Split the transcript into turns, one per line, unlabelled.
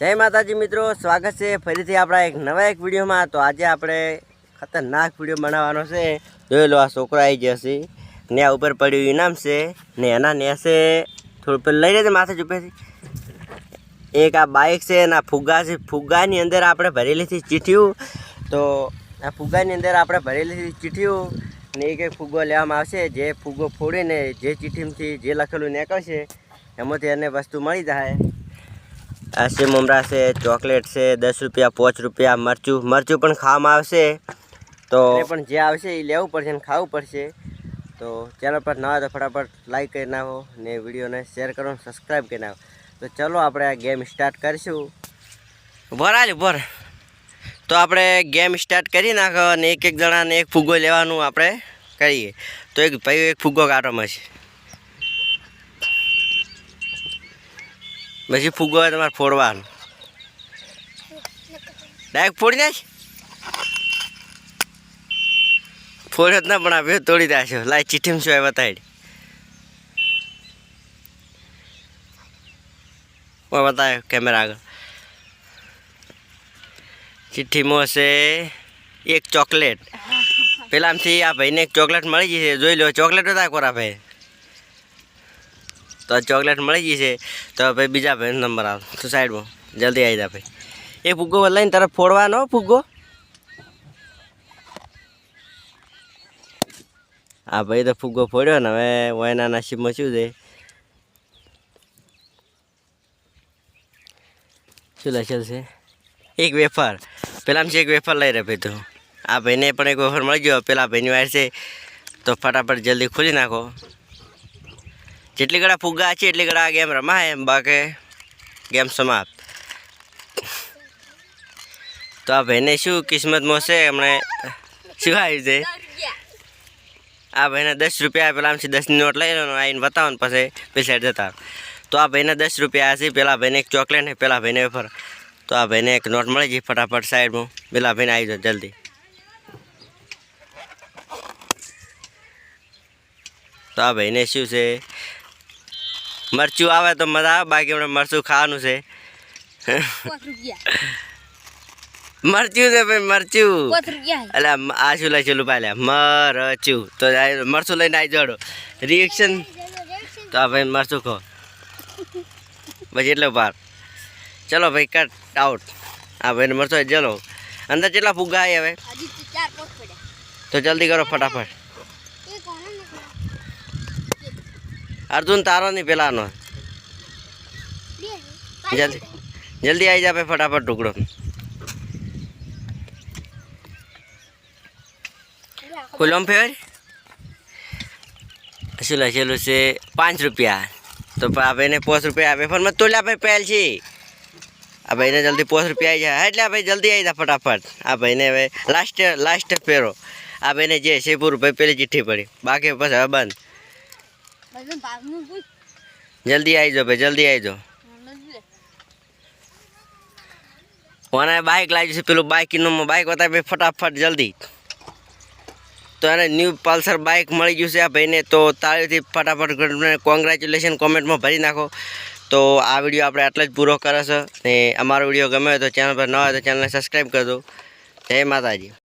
જય માતાજી મિત્રો, સ્વાગત છે ફરીથી આપણા એક નવા એક વિડીયોમાં. તો આજે આપણે ખતરનાક વીડિયો બનાવવાનો છે. જોયેલો આ છોકરો આવી જશે ને આ ઉપર પડ્યું ઇનામ છે ને એના નેસે થોડું પેલું લઈ લેજે માથે ચૂપેથી એક આ બાઇક છે અને આ ફુગ્ગા છે. ફુગ્ગાની અંદર આપણે ભરેલીથી ચીઠીઓ. તો આ ફુગ્ગાની અંદર આપણે ભરેલીથી ચીઠીઓ ને એક એક ફુગ્ગો લેવામાં આવશે. જે ફુગ્ગો ફોડીને જે ચીઠીમાંથી જે લખેલું નીકળશે, એમાંથી એને વસ્તુ મળી જાય. છે મમરા છે, ચોકલેટ છે, દસ રૂપિયા, પાંચ રૂપિયા, મરચું. મરચું પણ ખાવામાં આવશે. તો પણ જે આવશે એ લેવું પડશે ને ખાવું પડશે. તો ચેનલ પર નવા તો ફટાફટ લાઈક કરી નાખો ને વિડીયોને શેર કરો ને સબસ્ક્રાઈબ કરી નાખો. તો ચલો આપણે આ ગેમ સ્ટાર્ટ કરીશું. બોર આલી તો આપણે ગેમ સ્ટાર્ટ કરી નાખો અને એક એક જણાને એક ફુગ્ગો લેવાનું આપણે કરીએ. તો એક ભાઈ એક ફુગ્ગો કાઢવામાં છે પછી હોય તમારે ફોડવાનો. ડાયરેક્ટ ફોડી નાખ. ફોડ્યો જ ના, પણ આપ્યો તોડી નાખ્યો લાય ચીઠીમાં શું બતાવી બતાવ્યો કેમેરા આગળ? ચિઠ્ઠીમાં હશે એક ચોકલેટ. પેલામાંથી આ ભાઈને એક ચોકલેટ મળી જશે જોઈ લો, ચોકલેટ હતા કોરા ભાઈ. તો આ ચોકલેટ મળી જશે તો ભાઈ બીજા ભાઈનો નંબર આવે. તો સાઈડમાં જલ્દી આવી જા ભાઈ. એ ફુગ્ગો લઈને તરફ ફોડવાનો ફુગ્ગો. હા ભાઈ તો ફુગ્ગો ફોડ્યો ને હવે વયના નસીબમાં શું છે? શું લખેલ છે? એક વેફર. પહેલાં છે એક વેફર લઈ રહ્યો ભાઈ તો. આ ભાઈને પણ એક વેફર મળી ગયો. પેલા ભાઈની વાર છે. તો ફટાફટ જલ્દી ખોલી નાખો. જેટલી ઘણા ફુગ્ગા છે, એટલી આ ગેમ રમાય એમ, બાકી ગેમ સમાપ્ત. તો આ ભાઈને શું કિસ્મતમાં છે એમણે શું આવ્યું છે આ ભાઈને દસ રૂપિયા પેલા આમથી દસની નોટ લઈ લો આવીને બતાવો ને પછી સાઈડ જતા. તો આ ભાઈને દસ રૂપિયા હશે, પેલા ભાઈને એક ચોકલેટ ને પેલા ભાઈને વેફર. તો આ ભાઈને એક નોટ મળી જઈ ફટાફટ સાઈડમાં પેલા ભાઈને આવી જાઓ જલ્દી. તો આ ભાઈને શું છે? મરચું આવે તો મજા આવે બાકી હમણાં મરચું ખાવાનું છે. મરચું છે ભાઈ મરચું. એટલે આ શું લઈ ચલું પાલે મરચું. તો મરચું લઈને આવી જોડો. રિએક્શન તો આ ભાઈ મરચું ખો. પછી એટલે પાર ચલો ભાઈ કટ આઉટ આ ભાઈને મરચું ચલો અંદર કેટલા ફુગ્ગા આવી હવે?
તો
જલ્દી કરો ફટાફટ
એ કોને
અર્જુન તારો નહીં પેલાનો. જલ્દી જલ્દી આવી જા ભાઈ, ફટાફટ ટુકડો. કુલમ ફેર? શું લખેલું છે? પાંચ રૂપિયા. તો આ ભાઈને પાંચ રૂપિયા આપે. પણ તો લ્યા ભાઈ પહેલ છે. આ ભાઈને જલ્દી પાંચ રૂપિયા આવી જાય એટલે ભાઈ જલ્દી આવી જા ફટાફટ. આ ભાઈને હવે લાસ્ટ લાસ્ટ ફેરો. આ ભાઈને જે છે પૂરું, ભાઈ પેલી ચિઠ્ઠી પડી. બાકી પછી હવે બંધ. જલ્દી આવી જાઓ ભાઈ જલ્દી આવી જાઓ કોને બાઇક લાવી છે? પેલું બાઇકનું બાઇક બતાવે ભાઈ ફટાફટ જલ્દી. તો એને ન્યૂ પલ્સર બાઇક મળી ગયું છે આ ભાઈને તો તાળીથી ફટાફટ કોંગ્રેચ્યુલેશન કોમેન્ટમાં ભરી નાખો. તો આ વીડિયો આપણે આટલો જ પૂરો કરે છે. ને અમારો વીડિયો ગમે તો ચેનલ પર ન હોય તો ચેનલને સબસ્ક્રાઈબ કરજો. જય માતાજી.